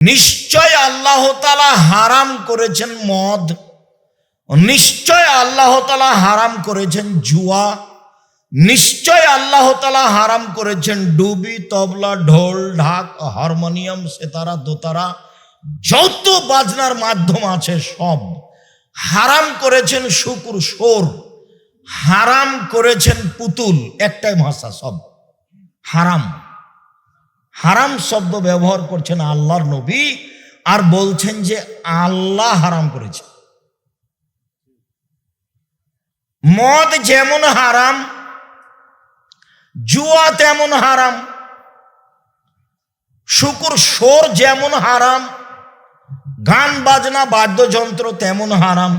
নিশ্চয় আল্লাহ তালা হারাম করেছেন মদ, নিশ্চয় আল্লাহ তালা হারাম করেছেন জুয়া, নিশ্চয় আল্লাহ তালা হারাম করেছেন ডুবি, তবলা, ঢোল, ঢাক, হারমোনিয়াম, সেতারা, দোতারা, যত বাজনার মাধ্যম আছে সব। হারাম করেছেন শুকুর সোর হারাম করেছেন পুতুল, একটাই ভাষা সব। হারাম। হারাম শব্দ ব্যবহার করছেন আল্লাহর নবী আর বলছেন যে আল্লাহ হারাম করেছে। মদ যেমন হারাম, জুয়া তেমন হারাম, শুকুর সোর যেমন হারাম, গান বাজনা বাদ্যযন্ত্র তেমন হারাম,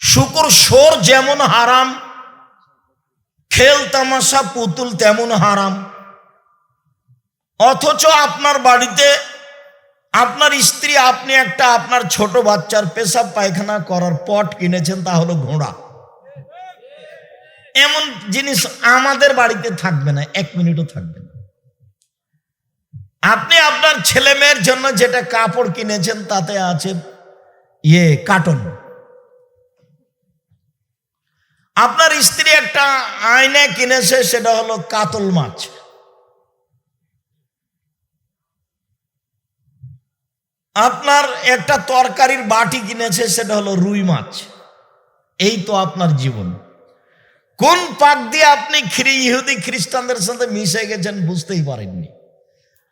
শুকুর সোর যেমন হারাম, খেল তামাশা পুতুল তেমন হারাম। অথচ আপনার বাড়িতে আপনার স্ত্রী, আপনি একটা আপনার ছোট বাচ্চার পেশাব পায়খানা করার পট কিনেছেন, তা হলো ঘোড়া। এমন জিনিস আমাদের বাড়িতে থাকবে না, এক মিনিটও থাকবে না। আপনি আপনার ছেলে মেয়ের জন্য যেটা কাপড় কিনেছেন, তাতে আছে ইয়ে কাটন আপনার স্ত্রী একটা আয়না কিনেছে, সেটা হলো কাতল মাছ। আপনার একটা তরকারির বাটি কিনেছে, সেটা হলো রুই মাছ। এই তো আপনার জীবন। কোন পাক দিয়ে আপনি খ্রি, ইহুদি খ্রিস্টানদের সাথে মিশে গেছেন বুঝতেই পারেননি।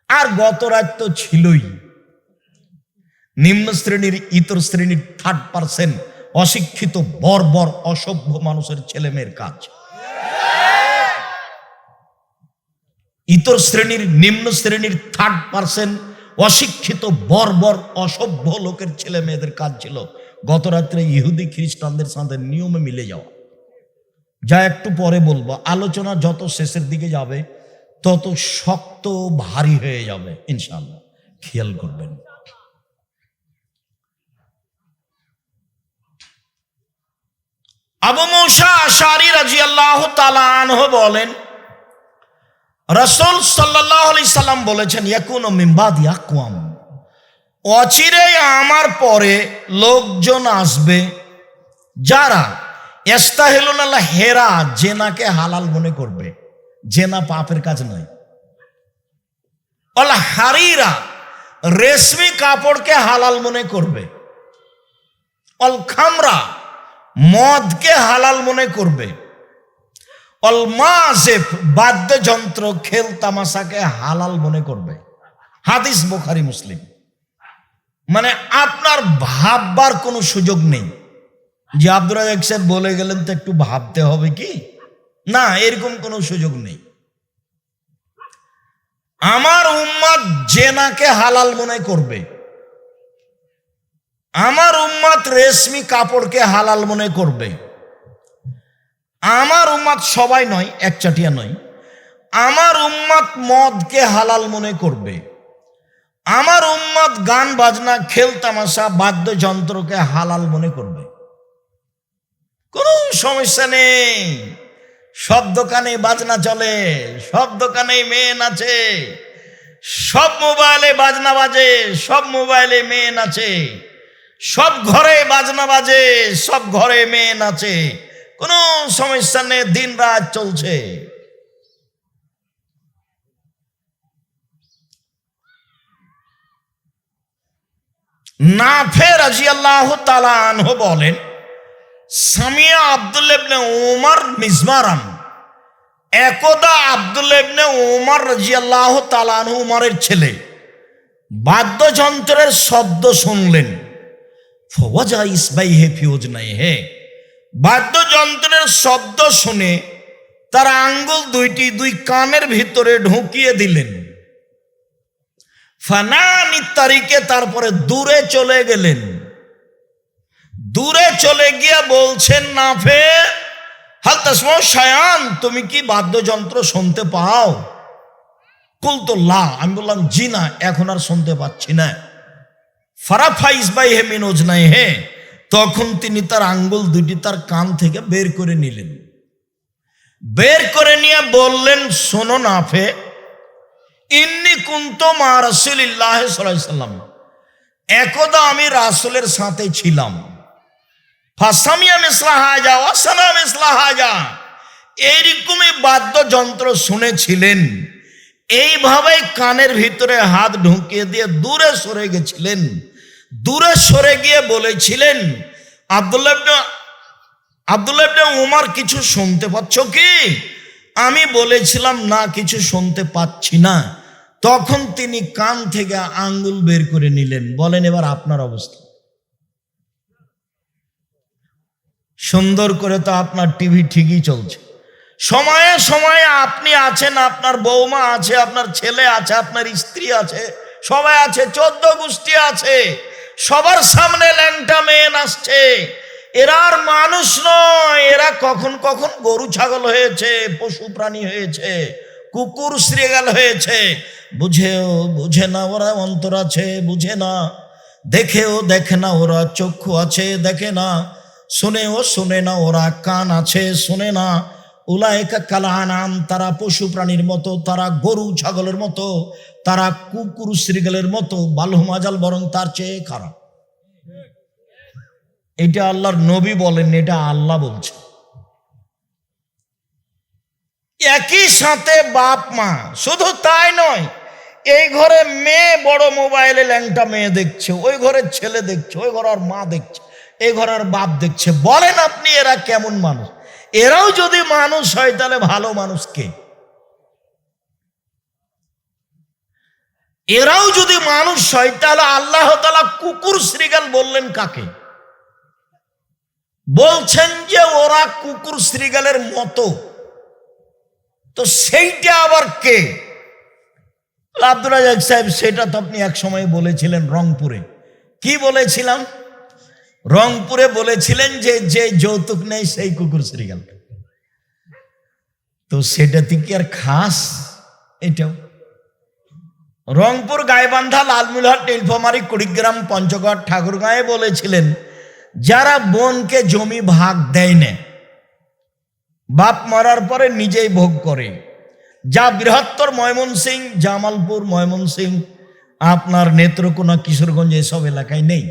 আর গত রাত তো ছিলই। নিম্ন শ্রেণির, ইতর শ্রেণির থার্ড পার্সেন্ট অশিক্ষিত, বর্বর, অসভ্য মানুষের ছেলে মেয়ের কাজ। ইতর শ্রেণির, নিম্ন শ্রেণির থার্ড পার্সেন্ট অশিক্ষিত, বর্বর, অসভ্য লোকের ছেলে মেয়েদের কাজ ছিল গত রাত্রে ইহুদি খ্রিস্টানদের সাথে নিয়মে মিলে যাওয়া। যা একটু পরে বলব, আলোচনা যত শেষের দিকে যাবে, তত শক্ত, ভারী হয়ে যাবে ইনশাল্লাহ খেয়াল করবেন। আবু মৌসা আশারি রাজি আল্লাহ বলেন রসুল সাল্লাহ আলি সাল্লাম বলেছেন, ইয়াকুন মিম্বাদ ইয়াকুয়াম অচিরে আমার পরে লোকজন আসবে যারা এস্তাহেলুন আল্লাহ, হেরা জেনাকে হালাল মনে করবে। জেনা পাপের কাজ নয়। অল হারিরা রেশমি কাপড়কে হালাল মনে করবে। অল খামরা মদকে হালাল মনে করবে। অল মাসেফ বাদ্যযন্ত্র খেল তামাশাকে হালাল মনে করবে। হাদিস বোখারি, মুসলিম। মানে আপনার ভাববার কোনো সুযোগ নেই। যে আব্দুল রাজাক বলে গেলেন তো একটু ভাবতে হবে কি? না, এরকম কোনো সুযোগ নেই। আমার উম্মাদ জেনাকে হালাল মনে করবে। আমার উম্মাদ রেশমি কাপড়কে হালাল মনে করবে। আমার উম্মাদ সবাই নয়, একচাটিয়া নয়। আমার উম্মাদ মদকে হালাল মনে করবে। আমার উম্মাদ গান, বাজনা, খেল, তামাশা, বাদ্যযন্ত্রকে হালাল মনে করবে। কোনো সমস্যা নেই। সব দোকানে বাজনা চলে, সব দোকানে মেয়ে নাচে সব মোবাইলে বাজনা বাজে, সব মোবাইলে মেয়ে নাচে সব ঘরে বাজনা বাজে, সব ঘরে মেয়ে নাচে কোনো সমস্যা নেই দিন রাত চলছে। নাফে রাজি আল্লাহ তালানহ বলেন, সামিয়া আব্দুল ইবনে ওমর মিজমারান একদা আব্দুল ইবনে ওমর রাজিয়াল্লাহ তালানহু উমরের ছেলে। বাদ্যযন্ত্রের শব্দ শুনলেন। ফওয়াজা ইসবাই হে ফিউজ নাই হে বাদ্যযন্ত্রের শব্দ শুনে তার আঙ্গুল দুইটি দুই কানের ভিতরে ঢুকিয়ে দিলেন। ফানানি তারিখে তারপরে দূরে চলে গেলেন। দূরে চলে গিয়ে বলছেন নাফে হাল তাসমা শায়ান, তুমি কি বাদ্যযন্ত্র শুনতে পাও? কুল তো লা আমি বললাম, জি না, এখন আর শুনতে পাচ্ছি না। ফারাফাইস বাই হে মিনোজ নাই হে। তখন তিনি তার আঙ্গুল দুটি তার কান থেকে বের করে নিলেন। বের করে নিয়ে বললেন, শোনো নাফে ইন্নি কুন্ত মা রসুলিল্লাহ সাল্লাম, একদা আমি রাসুলের সাথে ছিলাম। ফাসামিয়া মিসলা হাজা ওয়াসানা মিসলা হাজা, এইরকমই বাদ্যযন্ত্র শুনেছিলেন। এইভাবে কানের ভিতরে হাত ঢুকিয়ে দিয়ে দূরে সরে গেছিলেন। দূরে সরে গিয়ে বলেছিলেন, আব্দুল্লাহ আব্দুল্লাহ উমার কিছু শুনতে পাচ্ছ কি? আমি বলেছিলাম, না, কিছু শুনতে পাচ্ছি না। তখন তিনি কান থেকে আঙ্গুল বের করে নিলেন, বলেন, এবার আপনার অবস্থা। সুন্দর করে তো আপনার টিভি ঠিকই চলছে। সময়ে সময়ে আপনি আছেন, আপনার বৌমা আছে, আপনার ছেলে আছে, আপনার স্ত্রী আছে, সবাই আছে, চোদ্দ গোষ্ঠী আছে। সবার সামনে ল্যাংটা মেয়ে আসছে এরা আর মানুষ নয়, এরা কখন কখন গরু ছাগল হয়েছে, পশু প্রাণী হয়েছে, কুকুর শ্রীগাল হয়েছে। বুঝেও বুঝে না ওরা অন্তর আছে, বুঝে না। দেখেও দেখে না ওরা চক্ষু আছে, দেখে না। শুনেও শুনে না ওরা কান আছে, শুনে না। উলায়কা কালানাম, তারা পশু প্রাণীর মতো, তারা গরু, ছাগলের মতো। তারা কুকুর শ্রীগালের মতো বালহুমাজাল বরং তার চেয়ে খারাপ। এটা আল্লাহর নবী বলেন, এটা আল্লাহ বলছে। একই সাথে বাপ মা, শুধু তাই নয়, এই ঘরে মেয়ে বড় মোবাইলে ল্যাংটা মেয়ে দেখছে, ওই ঘরের ছেলে দেখছে, ওই ঘরের মা দেখছে, এই ঘরের বাপ দেখছে। বলেন আপনি এরা কেমন মানুষ? এরাও যদি মানুষ হয় তাহলে ভালো মানুষ কে? এরাও যদি মানুষ হয়, তাহলে আল্লাহ তালা কুকুর শ্রীগাল বললেন কাকে? বলছেন যে ওরা কুকুর শ্রীগালের মতো। তো সেইটা আবার কে? আব্দুল রাজাক সাহেব, সেটা তো আপনি এক সময় বলেছিলেন রংপুরে। কি বলেছিলাম? রংপুরে বলেছিলেন যে যে যৌতুক নেই সেই কুকুর শ্রীগাল। তো সেটা তুই কি আর খাস? এটাও রংপুর গাইবান্ধা লালমিলহাট নীলফামারী কুড়িগ্রাম পঞ্চগড় ঠাকুরগাঁয়ে বলেছিলেন, যারা বোনকে জমি ভাগ দেয় না, বাপ মরার পরে নিজেই ভোগ করে। যা বৃহত্তর ময়মনসিং জামালপুর ময়মনসিং আপনার নেত্রকোনা, কিশোরগঞ্জ এসব এলাকায় নেই।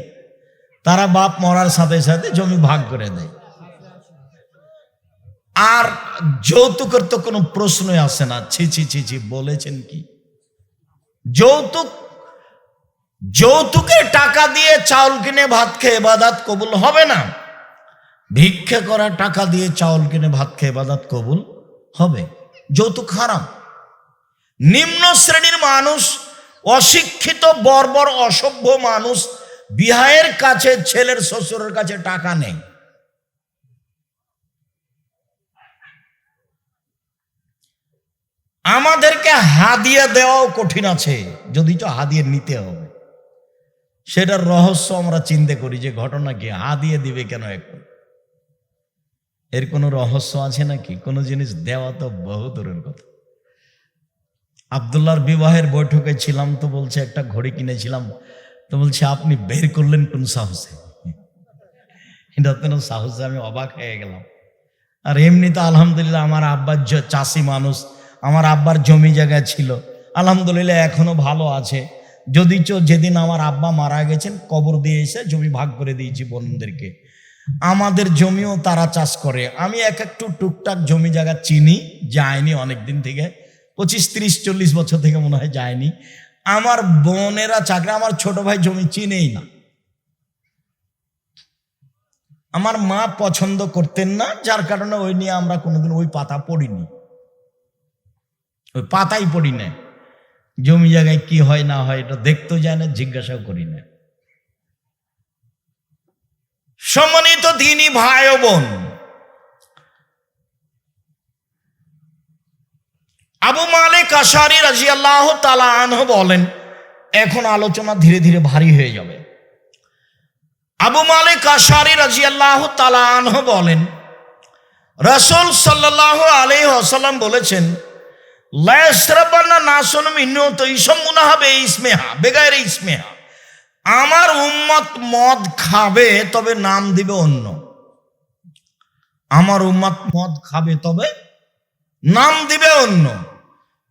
তারা বাপ মরার সাথে সাথে জমি ভাগ করে দেয়। আর যৌতুকের তো কোনো প্রশ্নই আসে না। ছি ছি ছি ছি, বলেছেন কি? যৌতুক, যৌতুকের টাকা দিয়ে চাউল কিনে ভাত খেয়ে বাদাত কবুল হবে না। ভিক্ষে করা টাকা দিয়ে চাউল কিনে ভাত খেয়ে বাদাত কবুল হবে। যৌতুক হারাম। নিম্ন শ্রেণির মানুষ, অশিক্ষিত, বর্বর, অসভ্য মানুষ বিহায়ের কাছে, ছেলের, শ্বশুরের কাছে টাকা নেই। আমাদেরকে হাদিয়া দেওয়াও কঠিন আছে, যদি তো হাদিয়ে নিতে হবে। সেটার রহস্য আমরা চিন্তা করি যে ঘটনা কি, হাদিয়ে দিবে কেন এখন? এর কোনো রহস্য আছে নাকি? কোনো জিনিস দেওয়া তো বহু দূরের কথা। আবদুল্লাহর বিবাহের বৈঠকে ছিলাম তো বলছে, একটা ঘড়ি কিনেছিলাম। তো বলছে, আপনি বের করলেন কোন সাহসে? এটা তো সাহসে আমি অবাক হয়ে গেলাম। আর এমনি তো আলহামদুলিল্লাহ আমার আব্বার জ- চাষি মানুষ আমার আব্বার জমি জায়গা ছিল। আলহামদুলিল্লাহ এখনও ভালো আছে। যদি চো যেদিন আমার আব্বা মারা গেছেন, কবর দিয়ে এসে জমি ভাগ করে দিয়েছি বোনদেরকে আমাদের জমিও তারা চাষ করে। আমি এক একটু টুকটাক জমি জায়গা চিনি, যায়নি অনেক দিন থেকে। পঁচিশ, তিরিশ, চল্লিশ বছর থেকে মনে হয় যায়নি। আমার বোনেরা চাকরি, আমার ছোট ভাই জমি চিনেই না। আমার মা পছন্দ করতেন না, যার কারণে ওই নিয়ে আমরা কোনোদিন ওই পাতা পড়িনি। ওই পাতাই পড়ি না জমি জায়গায় কি হয়, না হয়, এটা দেখতেও যায় না, জিজ্ঞাসাও করি না। সম্মানিত দিনী ভাই বোন, আবু মালিক আশারি রাজি আল্লাহ তালা আনহ বলেন, এখন আলোচনা ধীরে ধীরে ভারী হয়ে যাবে। আবু মালিক আশারি রাজি আল্লাহ তালা আনহ বলেন, রসুল সাল্লাহ আলী আসাল্লাম বলেছেন লায়সরাবান্না না শুনুম ইন্নত ইসমুনা হবে ইসমেহা বেগায়ের ইসমেহা আমার উম্মত মদ খাবে, তবে নাম দিবে অন্য। আমার উম্মত মদ খাবে, তবে নাম দিবে অন্য।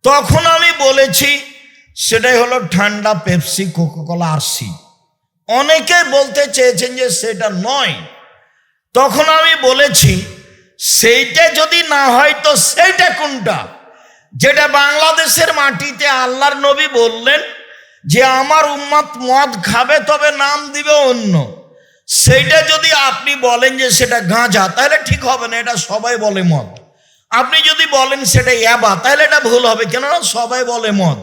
তখন আমি বলেছি, সেটাই হলো ঠান্ডা পেপসি, কোকাকোলা, আরসি। অনেকে বলতে চেয়েছেন যে সেটা নয়। তখন আমি বলেছি, সেইটা যদি না হয়, তো সেইটা কোনটা? যেটা বাংলাদেশের মাটিতে আল্লাহর নবী বললেন যে, আমার উম্মত মদ খাবে, তবে নাম দিবে অন্য। সেইটা যদি আপনি বলেন যে, সেটা গাঁজা, তাহলে ঠিক হবে না, এটা সবাই বলে মদ। আপনি যদি বলেন, সেটা ইয়াবা, তাহলে এটা ভুল হবে, কেননা সবাই বলে মদ।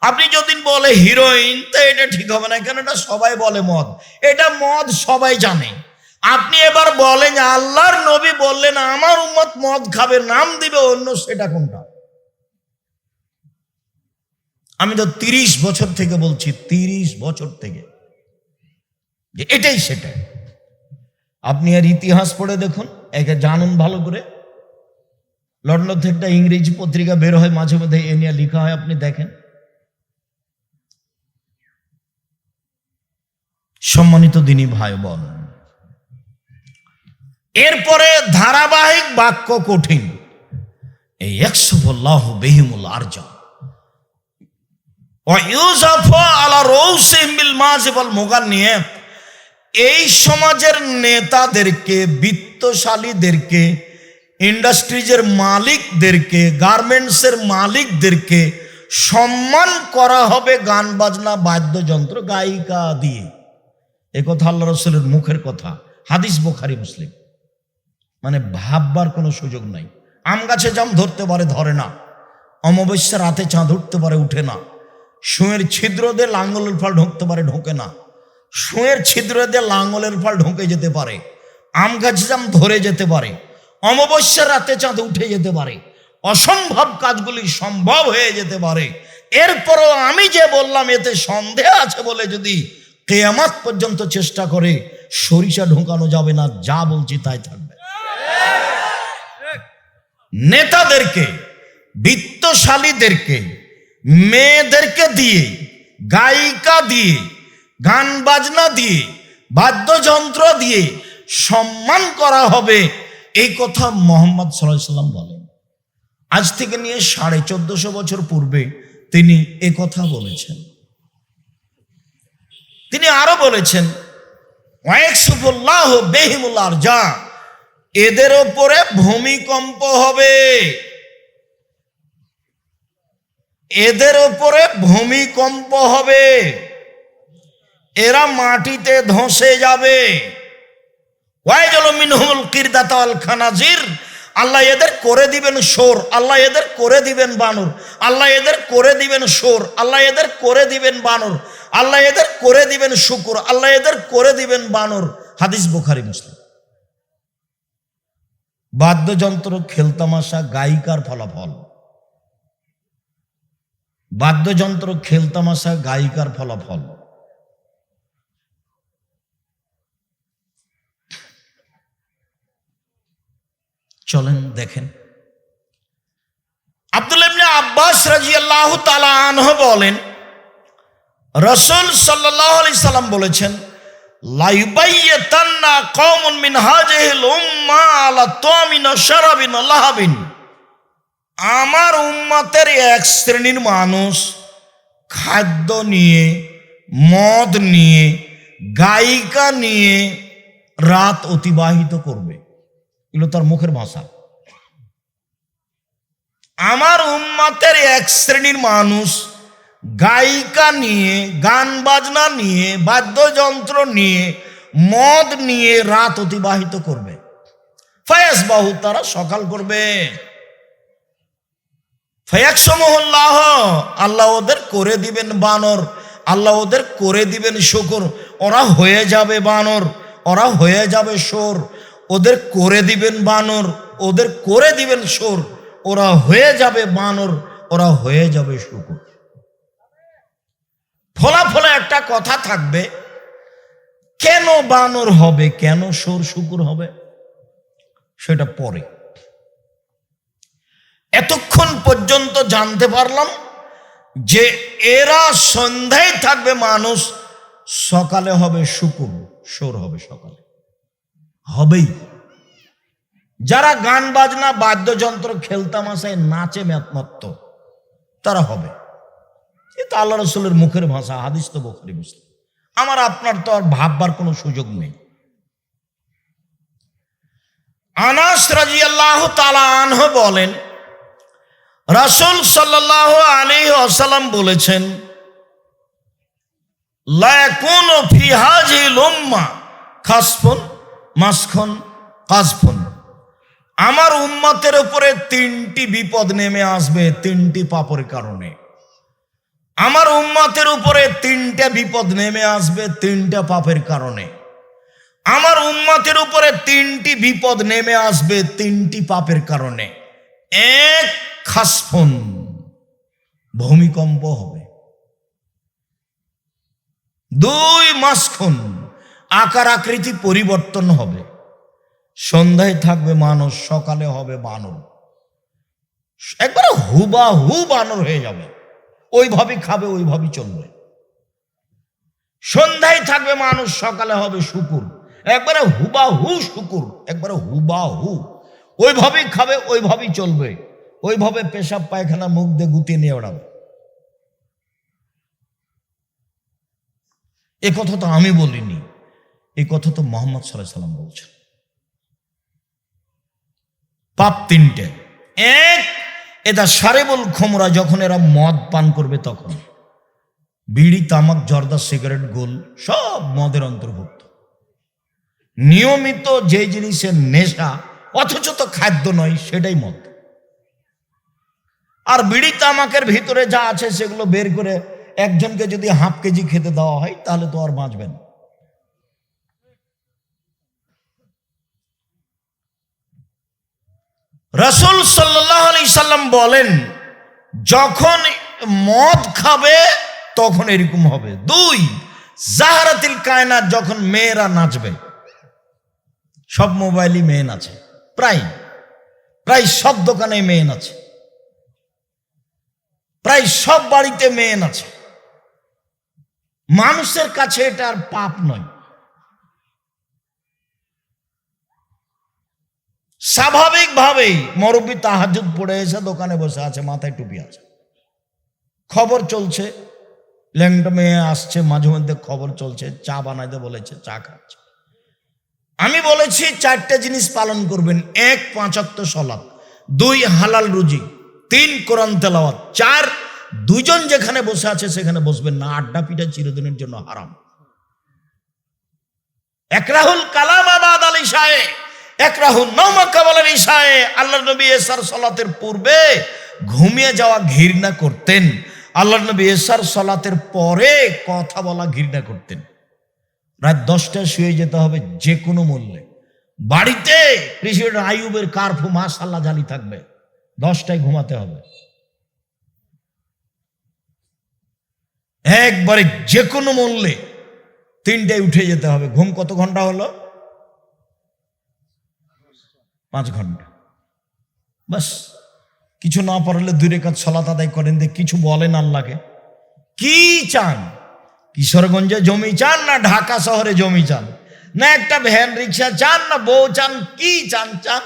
আপনি যদি বলে, হিরোইন, তো এটা ঠিক হবে না কেন এটা সবাই বলে মদ। এটা মদ সবাই জানে। আপনি এবার বলেন, আল্লাহর নবী বললেন, আমার উম্মত মদ খাবে, নাম দিবে অন্য সেটা কোনটা? আমি তো তিরিশ বছর থেকে বলছি, তিরিশ বছর থেকে। যে এটাই সেটা। আপনি আর ইতিহাস পড়ে দেখুন, একে জানুন ভালো করে। লন্ডন থেকে একটা ইংরেজি পত্রিকা বের হয়, মাঝে মধ্যে এ নিয়ে লেখা হয়, আপনি দেখেন। সম্মানিত দিনী ভাই বোন এরপরে ধারাবাহিক বাক্য কঠিন। এই একশফল্লাহ বেহিমুল আরজা। নিয়ে এই সমাজের নেতাদেরকে, বিত্তশালীদেরকে, ইন্ডাস্ট্রিজের মালিকদেরকে, গার্মেন্টসের মালিকদেরকে সম্মান করা হবে গান, বাজনা, বাদ্যযন্ত্র, গায়িকা দিয়ে। এ কথা আল্লাহ রসুলের মুখের কথা। হাদিস বোখারি, মুসলিম। মানে ভাববার কোনো সুযোগ নাই। আম গাছে জাম ধরতে পারে, ধরে না। অমাবস্যা রাতে চাঁদ উঠতে পারে, উঠে না। শুঁয়ের ছিদ্র দিয়ে লাঙ্গলের ফল ঢুকতে পারে, ঢোকে না। শুঁয়ের ছিদ্র দিয়ে লাঙ্গলের ফল ঢুকে যেতে পারে। আম গাছে জাম ধরে যেতে পারে। অমাবস্যার রাতে চাঁদ উঠে যেতে পারে। অসম্ভব কাজগুলি সম্ভব হয়ে যেতে পারে। এরপরও আমি যে বললাম, এতে সন্দেহ আছে বলে যদি কেয়ামাত পর্যন্ত চেষ্টা করে, সরিষা ঢোকানো যাবে না, যা বলছি তাই থাকবে। নেতাদেরকে, বিত্তশালীদেরকে মেয়েদেরকে দিয়ে, গায়িকা দিয়ে, গান বাজনা দিয়ে, বাদ্যযন্ত্র দিয়ে সম্মান করা হবে। এই কথা মোহাম্মদ সাল্লাম বলেন। আজ থেকে নিয়ে সাড়ে চোদ্দশো বছর পূর্বে তিনি এ কথা বলেছেন। তিনি আরও বলেছেন যা এদের ওপরে ভূমিকম্প হবে। এদের ওপরে ভূমিকম্প হবে। এরা মাটিতে ধসে যাবে। মিনহুল কিরদাতাল খানাজির। আল্লাহ এদের করে দিবেন সোর আল্লাহ এদের করে দিবেন বানর, আল্লাহ এদের করে দিবেন সোর আল্লাহ এদের করে দিবেন বানর, আল্লাহ এদের করে দিবেন শুকুর, আল্লাহ এদের করে দিবেন বানর। হাদিস বুখারি, মুসলিম। বাদ্যযন্ত্র, খেলতামাশা, গায়িকার ফলাফল। বাদ্যযন্ত্র খেলতামাশা গায়িকার ফলাফল। চলেন দেখেন। আব্দুল ইবনে আব্বাস রাজিয়াল্লাহু তাআলা আনহু বলেন, রসুল সাল্লাল্লাহু আলাইহি সাল্লাম বলেছেন লাইবাইয়াতান্না কওমুন মিন হাজিহিল উম্মাহ আলা তামিন শারাবিন লাহাবিন। আমার উম্মতের এক শ্রেণির মানুষ খাদ্য নিয়ে, মদ নিয়ে, গায়িকা নিয়ে রাত অতিবাহিত করবে। এগুলো তার মুখের ভাষা। আমার উম্মাতের এক শ্রেণির মানুষ গায়িকা নিয়ে, গান বাজনা নিয়ে, বাদ্যযন্ত্র নিয়ে, মদ নিয়ে রাত অতিবাহিত করবে। ফয়াস বাহু তারা সকাল করবে। ফয়াকসমল্লাহ আল্লাহ ওদের করে দিবেন বানর, আল্লাহ ওদের করে দিবেন শুকুর ওরা হয়ে যাবে বানর, ওরা হয়ে যাবে সোর ওদের করে দিবেন বানর, ওদের করে দিবেন সোর ওরা হয়ে যাবে বানর, ওরা হয়ে যাবে শুকুর ফলাফলে একটা কথা থাকবে, কেন বানর হবে, কেন সোর শুকুর হবে? সেটা পরে। এতক্ষণ পর্যন্ত জানতে পারলাম যে এরা সন্ধ্যায় থাকবে মানুষ, সকালে হবে শুকুর সোর হবে সকালে। হবেই। যারা গান বাজনা, বাদ্যযন্ত্র খেলতাম খেলতামাশায় নাচে মত্ত তারা হবে। কিন্তু আল্লাহ রসুলের মুখের ভাষা, হাদিস তো বোখারি, মুসলিম। আমার, আপনার তো আর ভাববার কোনো সুযোগ নেই। আনাস রাজি আল্লাহ তালা আনহ বলেন রাসুল সাল্লাহ আলী আসালাম বলেছেন মাসখন আমার উম্মতের উপরে তিনটি বিপদ নেমে আসবে, তিনটি পাপের কারণে। আমার উম্মতের উপরে তিনটা বিপদ নেমে আসবে, তিনটা পাপের কারণে। আমার উম্মাতের উপরে তিনটি বিপদ নেমে আসবে, তিনটি পাপের কারণে। এক খাসফুন ভূমিকম্প হবে। দুই মাসক্ষণ আকার আকৃতি পরিবর্তন হবে। সন্ধ্যায় থাকবে মানুষ, সকালে হবে বানর। একবারে হুবা হু বানর হয়ে যাবে। ওইভাবে খাবে, ওইভাবে চলবে। সন্ধ্যায় থাকবে মানুষ, সকালে হবে শুকুর। একবারে হুবা হু শুকুর, একবারে হুবা হু ওইভাবেই খাবে, ওইভাবেই চলবে। ওইভাবে পেশাব, পায়খানা, মুখ দিয়ে গুটিয়ে নিয়ে ওড়াবে। এ কথা তো আমি বলিনি, এ কথা তো মোহাম্মদ সাল্লাহ সাল্লাম বলছেন। পাপ তিনটে। এক এটা সারেবল খোমরা, যখন এরা মদ পান করবে তখন। বিড়ি, তামাক, জর্দা, সিগারেট, গোল, সব মদের অন্তর্ভুক্ত। নিয়মিত যে জিনিসের নেশা অথচ তো খাদ্য নয়, সেটাই মদ। আর বিড়ি তামাকের ভিতরে যা আছে সেগুলো বের করে একজনকে যদি হাফ কেজি খেতে দেওয়া হয়, তাহলে তো আর বাঁচবেন রসুল সাল্লাহ আলি সাল্লাম বলেন, যখন মদ খাবে, তখন এরকম হবে। দুই, জাহারাতিল কায়নাত যখন মেয়েরা নাচবে, সব মোবাইলই মেয়ে নাচে। প্রায় প্রায় সব দোকানে মেয়ে আছে। প্রায় সব বাড়িতে মেয়ে আছে। মানুষের কাছে এটা আর পাপ নয়। স্বাভাবিকভাবেই মরব্বী তাহাজুদ পড়ে এসে দোকানে বসে আছে, মাথায় টুপি আছে। খবর চলছে, ল্যাংটা মেয়ে আসছে, মাঝে মধ্যে খবর চলছে, চা বানাইতে বলেছে, চা খাচ্ছে। আমি বলেছি চারটে জিনিস পালন করবেন। এক পাঁচাত্ত সলাপ দুই, হালাল রুজি। তিন, কোরআন তেলাওয়াত। চার, দুজন যেখানে বসে আছে সেখানে বসবেন না। আড্ডা পিঠা চিরদিনের জন্য হারাম। একরাহুল কালাম আবাদ আলী সাহে একরাহুল নৌমা কাবালের ইশায়ে আল্লাহ নবী এসার সলাতের পূর্বে ঘুমিয়ে যাওয়া ঘৃণা করতেন। আল্লাহ নবী এসার সলাতের পরে কথা বলা ঘৃণা করতেন। রাত দশটায় শুয়ে যেতে হবে যে কোনো মূল্যে। বাড়িতে প্রেসিডেন্ট আইয়ুবের কার্ফু মাসাল্লাহ জালি থাকবে। দশটায় ঘুমাতে হবে। একবারে যে কোনো মূল্যে তিনটায় উঠে যেতে হবে। ঘুম কত ঘণ্টা হলো? পাঁচ ঘণ্টা। বাস, কিছু না পারলে দুই রেখাত সলাত আদায় করেন কিছু বলেন আল্লাহকে। কি চান? কিশোরগঞ্জে জমি চান না ঢাকা শহরে জমি চান? না একটা ভ্যান, রিক্সা চান না বউ চান, কি চান চান?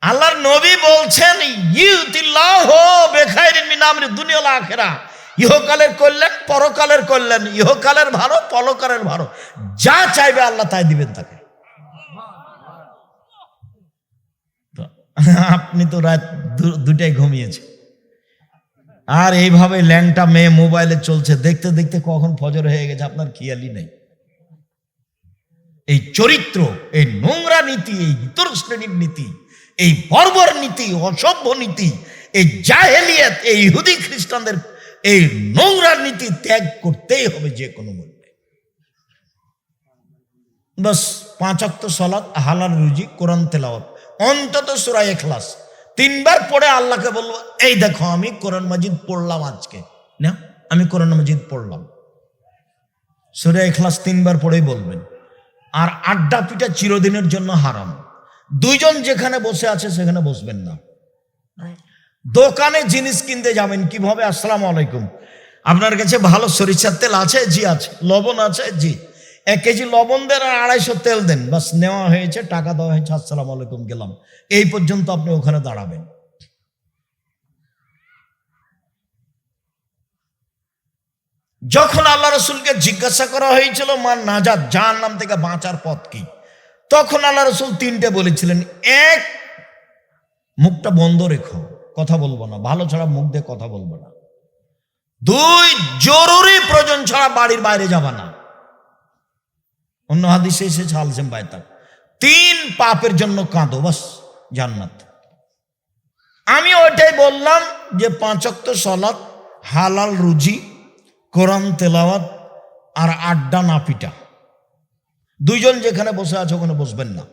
আল্লাহর নবী বলছেন আখেরা। ইহকালের কল্যাণ, পরকালের কল্যাণ, ইহকালের ভালো, পরকালের ভালো। যা চাইবে আল্লাহ তাই দিবেন তাকে। আপনি তো রাত দু- দুটায় ঘুমিয়েছে আর এইভাবে ল্যাংটা মেয়ে মোবাইলে চলছে, দেখতে দেখতে কখন ফজর হয়ে গেছে, আপনার খেয়ালই নেই। এই চরিত্র, এই নোংরা নীতি, এই ইতর শ্রেণির নীতি, এই বর্বর নীতি, অসভ্য নীতি, এই জাহেলিয়াত, এই ইহুদি খ্রিস্টানদের, এই নোংরা নীতি ত্যাগ করতেই হবে যে কোনো মূল্যে। বাস পাঁচাত্ত সলাৎ হালাল রুজি, কোরআন তেলাওয়াত, অন্তত সুরা এখলাস তিনবার পড়ে আল্লাহকে বলব, এই দেখো, আমি কোরআন মাজিদ পড়লাম আজকে। না, আমি কোরআন মাজিদ পড়লাম। সুরা এখলাস তিনবার পড়েই বলবেন। আর আড্ডা পিটা চিরদিনের জন্য হারাম। দুইজন যেখানে বসে আছে, সেখানে বসবেন না। দোকানে জিনিস কিনতে যাবেন কীভাবে? আসসালামু আলাইকুম। আপনার কাছে ভালো সরিষার তেল আছে? জি আছে। লবণ আছে? জি। এক কেজি লবণ দেন আর আড়াইশো তেল দেন। বাস নেওয়া হয়েছে, টাকা দেওয়া হয়েছে, আসসালামু আলাইকুম গেলাম। এই পর্যন্ত আপনি ওখানে দাঁড়াবেন। যখন আল্লাহ রসুলকে জিজ্ঞাসা করা হয়েছিল মা নাজাদ যার নাম থেকে বাঁচার পথ কি? তখন আল্লাহ রসুল তিনটে বলেছিলেন, এক, মুখটা বন্ধ রেখো, কথা বলব না, ভালো ছাড়া মুখ দিয়ে কথা বলব না। দুই, জরুরি প্রয়োজন ছাড়া বাড়ির বাইরে যাবা না। অন্য হাদিসে এসে ছালছেন বায়তা তিন পাপের জন্য কাঁদো, বাস, জান্নাত। আমি ওইটাই বললাম যে পাঁচক্ত সলাৎ হালাল রুজি, কোরআন তেলাওয়াত আর আড্ডা না পিটা। দুইজন যেখানে বসে আছে ওখানে বসবেন না।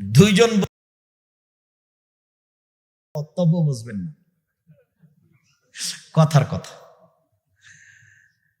দুইজন বসবেন না। কথার কথা।